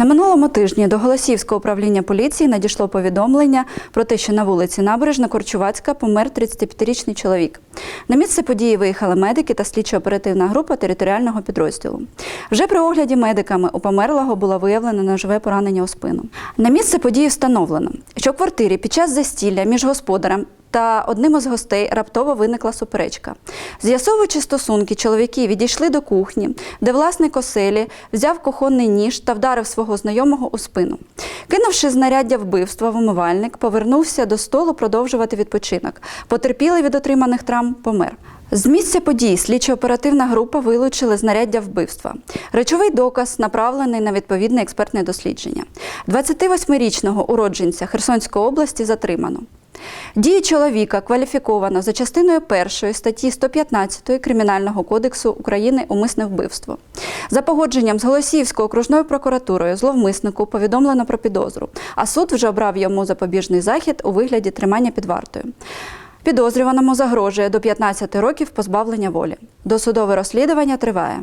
На минулому тижні до Голосіївського управління поліції надійшло повідомлення про те, що на вулиці Набережна Корчувацька помер 35-річний чоловік. На місце події виїхали медики та слідчо-оперативна група територіального підрозділу. Вже при огляді медиками у померлого було виявлено ножове поранення у спину. На місце події встановлено, що в квартирі під час застілля між господарем та одним із гостей раптово виникла суперечка. З'ясовуючи стосунки, чоловіки відійшли до кухні, де власник оселі взяв кухонний ніж та вдарив свого знайомого у спину. Кинувши знаряддя вбивства в умивальник, повернувся до столу продовжувати відпочинок. Потерпілий від отриманих травм помер. З місця подій слідчо-оперативна група вилучили знаряддя вбивства. Речовий доказ направлений на відповідне експертне дослідження. 28-річного уродженця Херсонської області затримано. Дії чоловіка кваліфіковано за частиною першої статті 115 Кримінального кодексу України умисне вбивство. За погодженням з Голосіївською окружною прокуратурою зловмиснику повідомлено про підозру, а суд вже обрав йому запобіжний захід у вигляді тримання під вартою. Підозрюваному загрожує до 15 років позбавлення волі. Досудове розслідування триває.